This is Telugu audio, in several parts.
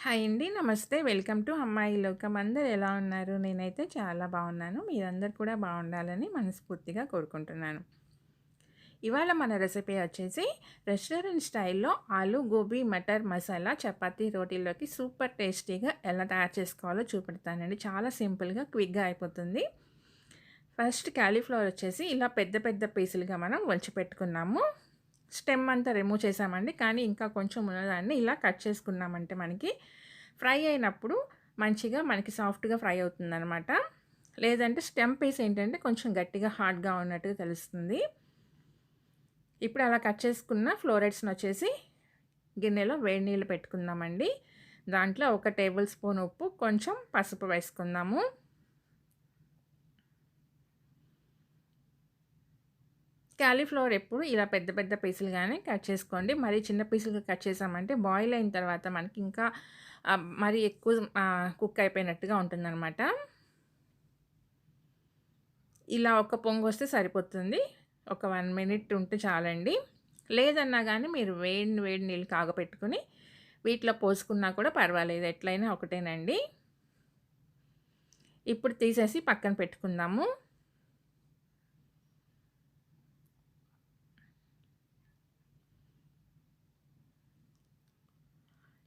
హాయ్ అండి. నమస్తే. వెల్కమ్ టు అమ్మాయి లోకం. అందరు ఎలా ఉన్నారు? నేనైతే చాలా బాగున్నాను. మీరందరూ కూడా బాగుండాలని మనస్ఫూర్తిగా కోరుకుంటున్నాను. ఇవాళ మన రెసిపీ వచ్చేసి రెస్టారెంట్ స్టైల్‌లో ఆలు గోబీ మటర్ మసాలా చపాతీ రోటీలోకి సూపర్ టేస్టీగా ఎలా తయారు చేసుకోవాలో చూపెడతానండి. చాలా సింపుల్‌గా, క్విక్‌గా అయిపోతుంది. ఫస్ట్ క్యాలీఫ్లవర్ వచ్చేసి ఇలా పెద్ద పెద్ద పీసులుగా మనం ఒలిచిపెట్టుకున్నాము. స్టెమ్ అంతా రిమూవ్ చేసామండి. కానీ ఇంకా కొంచెం ఉన్నదాన్ని ఇలా కట్ చేసుకున్నామంటే మనకి ఫ్రై అయినప్పుడు మంచిగా మనకి సాఫ్ట్‌గా ఫ్రై అవుతుందనమాట. లేదంటే స్టెమ్ పీస్ ఏంటంటే కొంచెం గట్టిగా హార్డ్‌గా ఉన్నట్టుగా తెలుస్తుంది. ఇప్పుడు అలా కట్ చేసుకున్న ఫ్లోరైడ్స్‌ని వచ్చేసి గిన్నెలో వేడి నీళ్ళు పెట్టుకుందామండి. దాంట్లో ఒక టేబుల్ స్పూన్ ఉప్పు, కొంచెం పసుపు వేసుకుందాము. క్యాలీఫ్లవర్ ఎప్పుడు ఇలా పెద్ద పెద్ద పీసులుగానే కట్ చేసుకోండి. మరీ చిన్న పీసులుగా కట్ చేసామంటే బాయిల్ అయిన తర్వాత మనకి ఇంకా మరి మరీ ఎక్కువ కుక్ అయిపోయినట్టుగా ఉంటుందనమాట. ఇలా ఒక పొంగు వస్తే సరిపోతుంది. ఒక వన్ మినిట్ ఉంటే చాలండి. లేదన్నా కానీ మీరు వేడి వేడి నీళ్ళు కాగపెట్టుకుని వీటిలో పోసుకున్నా కూడా పర్వాలేదు. ఎట్లైనా ఒకటేనండి. ఇప్పుడు తీసేసి పక్కన పెట్టుకుందాము.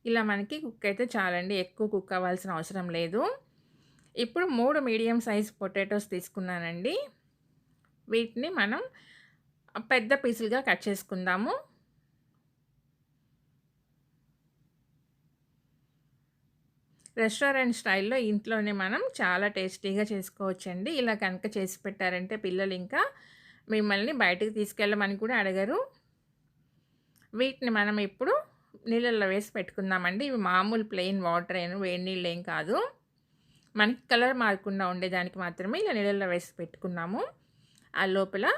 ఇలా మనకి కుక్ అయితే చాలండి. ఎక్కువ కుక్ అవ్వాల్సిన అవసరం లేదు. ఇప్పుడు మూడు మీడియం సైజ్ పొటాటోస్ తీసుకున్నానండి. వీటిని మనం పెద్ద పీసులుగా కట్ చేసుకుందాము. రెస్టారెంట్ స్టైల్‌లో ఇంట్లోనే మనం చాలా టేస్టీగా చేసుకోవచ్చండి. ఇలా కనుక చేసి పెట్టారంటే పిల్లలు ఇంకా మిమ్మల్ని బయటకు తీసుకెళ్ళమని కూడా అడగరు. వీటిని మనం ఇప్పుడు నీళ్ళల్లో వేసి పెట్టుకుందామండి. ఇవి మామూలు ప్లెయిన్ వాటరేను వేడి నీళ్ళు ఏం కాదు. మనకి కలర్ మారకుండా ఉండేదానికి మాత్రమే ఇలా నీళ్ళల్లో వేసి పెట్టుకున్నాము. ఆ లోపల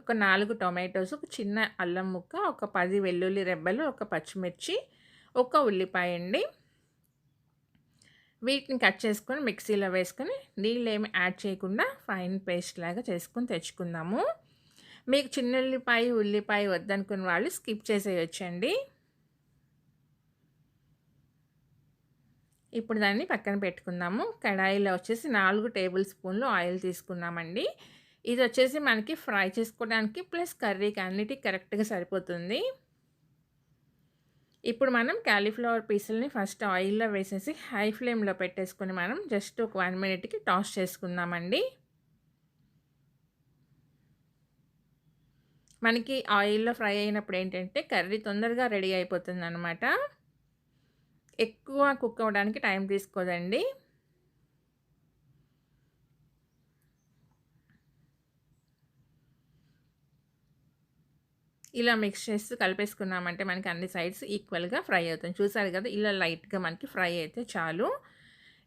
ఒక నాలుగు టొమాటోస్, ఒక చిన్న అల్లం ముక్క, ఒక పది వెల్లుల్లి రెబ్బలు, ఒక పచ్చిమిర్చి, ఒక ఉల్లిపాయ అండి. వీటిని కట్ చేసుకొని మిక్సీలో వేసుకొని నీళ్ళు ఏమి యాడ్ చేయకుండా ఫైన్ పేస్ట్ లాగా చేసుకొని తెచ్చుకుందాము. మీకు చిన్న ఉల్లిపాయ వద్దనుకున్న వాళ్ళు స్కిప్ చేసేయొచ్చండి. ఇప్పుడు దాన్ని పక్కన పెట్టుకుందాము. కడాయిలో వచ్చేసి నాలుగు టేబుల్ స్పూన్లు ఆయిల్ తీసుకున్నామండి. ఇది వచ్చేసి మనకి ఫ్రై చేసుకోవడానికి ప్లస్ కర్రీకి అన్నిటికీ కరెక్ట్‌గా సరిపోతుంది. ఇప్పుడు మనం క్యాలీఫ్లవర్ పీసుల్ని ఫస్ట్ ఆయిల్‌లో వేసేసి హై ఫ్లేమ్‌లో పెట్టేసుకొని మనం జస్ట్ ఒక వన్ మినిట్‌కి టాస్ చేసుకుందామండి. మనకి ఆయిల్‌లో ఫ్రై అయినప్పుడు ఏంటంటే కర్రీ తొందరగా రెడీ అయిపోతుంది అనమాట ఎక్కువ కుక్ అవ్వడానికి టైం తీసుకోదండి. ఇలా మిక్స్ చేస్తూ కలిపేసుకున్నామంటే మనకి అన్ని సైడ్స్ ఈక్వల్‌గా ఫ్రై అవుతుంది. చూసారు కదా! ఇలా లైట్‌గా మనకి ఫ్రై అయితే చాలు.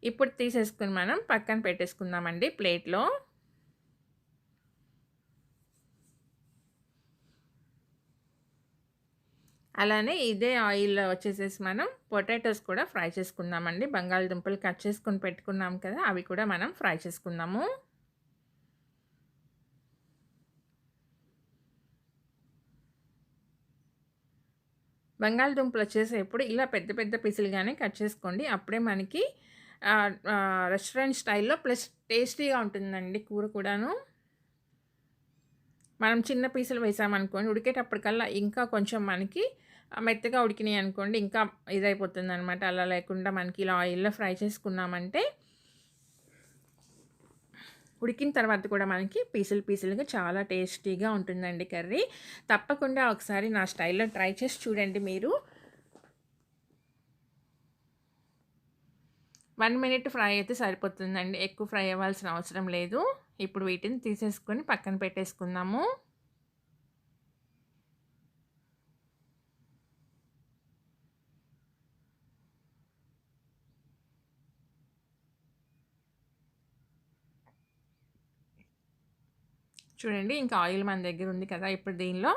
ఇప్పుడు తీసేసుకుని మనం పక్కన పెట్టేసుకుందామండి ప్లేట్‌లో. అలానే ఇదే ఆయిల్‌లో వచ్చేసేసి మనం పొటాటోస్ కూడా ఫ్రై చేసుకుందామండి. బంగాళదుంపలు కట్ చేసుకొని పెట్టుకున్నాం కదా! అవి కూడా మనం ఫ్రై చేసుకుందాము. బంగాళదుంపలు వచ్చేసి ఎప్పుడు ఇలా పెద్ద పెద్ద పీసులుగానే కట్ చేసుకోండి. అప్పుడే మనకి రెస్టారెంట్ స్టైల్‌లో ప్లస్ టేస్టీగా ఉంటుందండి కూర కూడాను. మనం చిన్న పీసులు వేసామనుకోండి ఉడికేటప్పటికల్లా ఇంకా కొంచెం మనకి మెత్తగా ఉడికినాయి అనుకోండి ఇంకా ఇదైపోతుందనమాట. అలా లేకుండా మనకి ఇలా ఆయిల్‌లో ఫ్రై చేసుకున్నామంటే ఉడికిన తర్వాత కూడా మనకి పీసులు పీసులుగా చాలా టేస్టీగా ఉంటుందండి కర్రీ. తప్పకుండా ఒకసారి నా స్టైల్‌లో ట్రై చేసి చూడండి మీరు. వన్ మినిట్ ఫ్రై అయితే సరిపోతుందండి. ఎక్కువ ఫ్రై అవ్వాల్సిన అవసరం లేదు. ఇప్పుడు వీటిని తీసేసుకొని పక్కన పెట్టేసుకుందాము. చూడండి ఇంకా ఆయిల్ మన దగ్గర ఉంది కదా! ఇప్పుడు దీనిలో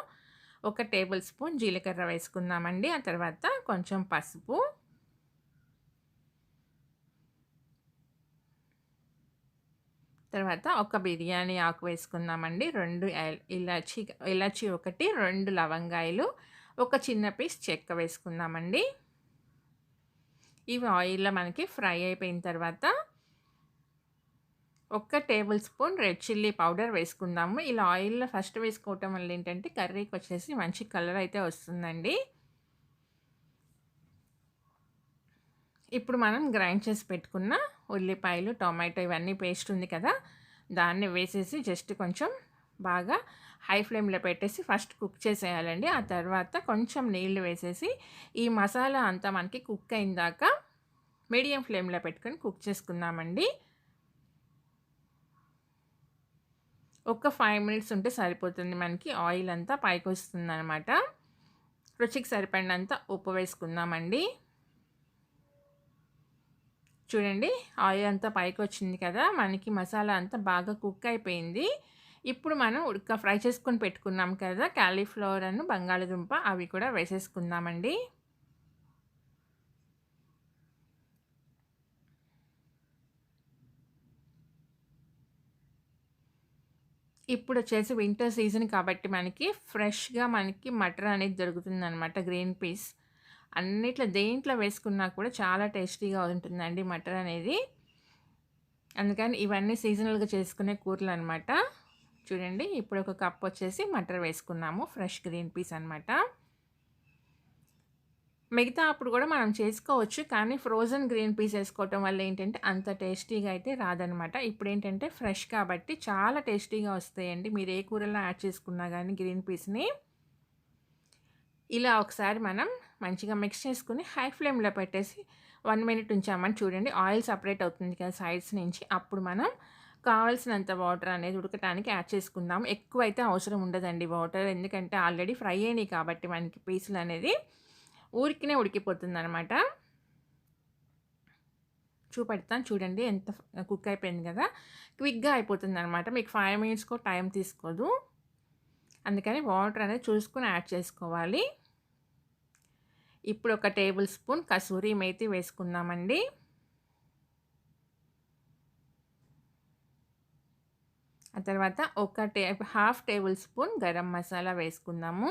ఒక టేబుల్ స్పూన్ జీలకర్ర వేసుకుందామండి. ఆ తర్వాత కొంచెం పసుపు తర్వాత ఒక బిర్యానీ ఆకు వేసుకుందామండి. రెండు ఎల్ ఇలాచి ఇలాచి ఒకటి, రెండు లవంగాయలు, ఒక చిన్న పీస్ చెక్క వేసుకుందామండి. ఇవి ఆయిల్‌లో మనకి ఫ్రై అయిపోయిన తర్వాత ఒక్క tablespoon red chilli powder వేసుకుందాము. ఇలా ఆయిల్‌లో ఫస్ట్ వేసుకోవటం వల్ల ఏంటంటే కర్రీకి వచ్చేసి మంచి కలర్ అయితే వస్తుందండి. ఇప్పుడు మనం గ్రైండ్ చేసి పెట్టుకున్న ఉల్లిపాయలు, టొమాటో ఇవన్నీ పేస్ట్ ఉంది కదా! దాన్ని వేసేసి జస్ట్ కొంచెం బాగా హై ఫ్లేమ్‌లో పెట్టేసి ఫస్ట్ కుక్ చేసేయాలండి. ఆ తర్వాత కొంచెం నీళ్ళు వేసేసి ఈ మసాలా అంతా మనకి కుక్ అయిందాక మీడియం ఫ్లేమ్‌లో పెట్టుకొని కుక్ చేసుకుందామండి. ఒక ఫైవ్ మినిట్స్ ఉంటే సరిపోతుంది మనకి. ఆయిల్ అంతా పైకొస్తుందనమాట. రుచికి సరిపడినంత ఉప్పు వేసుకుందామండి. చూడండి ఆయిల్ అంతా పైకొచ్చింది కదా! మనకి మసాలా అంతా బాగా కుక్ అయిపోయింది. ఇప్పుడు మనం ఉడక ఫ్రై చేసుకొని పెట్టుకున్నాం కదా! క్యాలీఫ్లవర్ అను బంగాళదుంప అవి కూడా వేసేసుకుందామండి. ఇప్పుడు వచ్చేసి వింటర్ సీజన్ కాబట్టి మనకి ఫ్రెష్‌గా మనకి మటర్ అనేది దొరుకుతుందనమాట గ్రీన్ పీస్. అన్నిట్లో దేంట్లో వేసుకున్నా కూడా చాలా టేస్టీగా ఉంటుందండి మటర్ అనేది. అందుకని ఇవన్నీ సీజనల్‌గా చేసుకునే కూరలు అనమాట చూడండి ఇప్పుడు ఒక కప్ వచ్చేసి మటర్ వేసుకున్నాము. ఫ్రెష్ గ్రీన్ పీస్ అనమాట. మిగతా అప్పుడు కూడా మనం చేసుకోవచ్చు. కానీ ఫ్రోజన్ గ్రీన్ పీస్ వేసుకోవటం వల్ల ఏంటంటే అంత టేస్టీగా అయితే రాదనమాట. ఇప్పుడు ఏంటంటే ఫ్రెష్ కాబట్టి చాలా టేస్టీగా వస్తాయండి. మీరు ఏ కూరలో యాడ్ చేసుకున్నా కానీ గ్రీన్ పీస్‌ని. ఇలా ఒకసారి మనం మంచిగా మిక్స్ చేసుకొని హై ఫ్లేమ్‌లో పెట్టేసి వన్ మినిట్ ఉంచామని చూడండి ఆయిల్ సపరేట్ అవుతుంది కదా సైడ్స్ నుంచి. అప్పుడు మనం కావాల్సినంత వాటర్ అనేది ఉడకటానికి యాడ్ చేసుకుందాం. ఎక్కువైతే అవసరం ఉండదండి వాటర్. ఎందుకంటే ఆల్రెడీ ఫ్రై అయినాయి కాబట్టి మనకి పీసులు అనేది ఊరికినే ఉడికిపోతుంది అనమాట చూపెడతాను చూడండి ఎంత కుక్ అయిపోయింది కదా! క్విక్‌గా అయిపోతుంది అనమాట మీకు ఫైవ్ మినిట్స్కో టైం తీసుకోదు. అందుకని వాటర్ అనేది చూసుకొని యాడ్ చేసుకోవాలి. ఇప్పుడు ఒక టేబుల్ స్పూన్ కసూరి మేతి వేసుకుందామండి. ఆ తర్వాత ఒక టే half tablespoon garam masala వేసుకుందాము.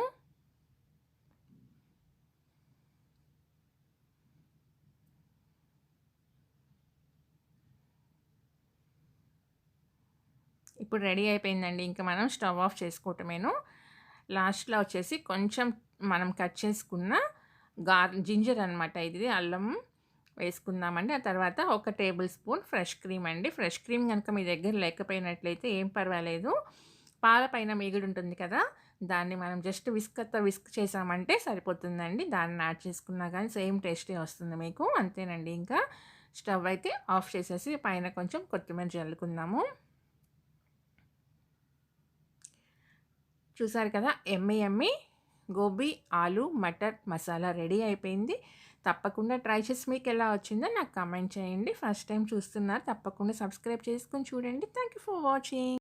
ఇప్పుడు రెడీ అయిపోయిందండి. ఇంకా మనం స్టవ్ ఆఫ్ చేసుకోవటమేను. లాస్ట్‌లో వచ్చేసి కొంచెం మనం కట్ చేసుకున్న గార్ జింజర్ అనమాట ఇది అల్లం వేసుకుందామండి. ఆ తర్వాత ఒక టేబుల్ స్పూన్ ఫ్రెష్ క్రీమ్ అండి. ఫ్రెష్ క్రీమ్ కనుక మీ దగ్గర లేకపోయినట్లయితే ఏం పర్వాలేదు. పాల పైన మీగడ ఉంటుంది కదా! దాన్ని మనం జస్ట్ విస్కర్‌తో విస్క్ చేసామంటే సరిపోతుందండి. దాన్ని యాడ్ చేసుకున్నా కానీ సేమ్ టేస్టే వస్తుంది మీకు. అంతేనండి ఇంకా. స్టవ్ అయితే ఆఫ్ చేసేసి పైన కొంచెం కొత్తిమీర చల్లుకుందాము చూసారు కదా! ఎమ్మె ఎమ్మి గోబీ ఆలు మటర్ మసాలా రెడీ అయిపోయింది. తప్పకుండా ట్రై చేసి మీకు ఎలా వచ్చిందో నాకు కామెంట్ చేయండి. ఫస్ట్ టైం చూస్తున్నారు తప్పకుండా సబ్స్క్రైబ్ చేసుకొని చూడండి. Thank you for watching.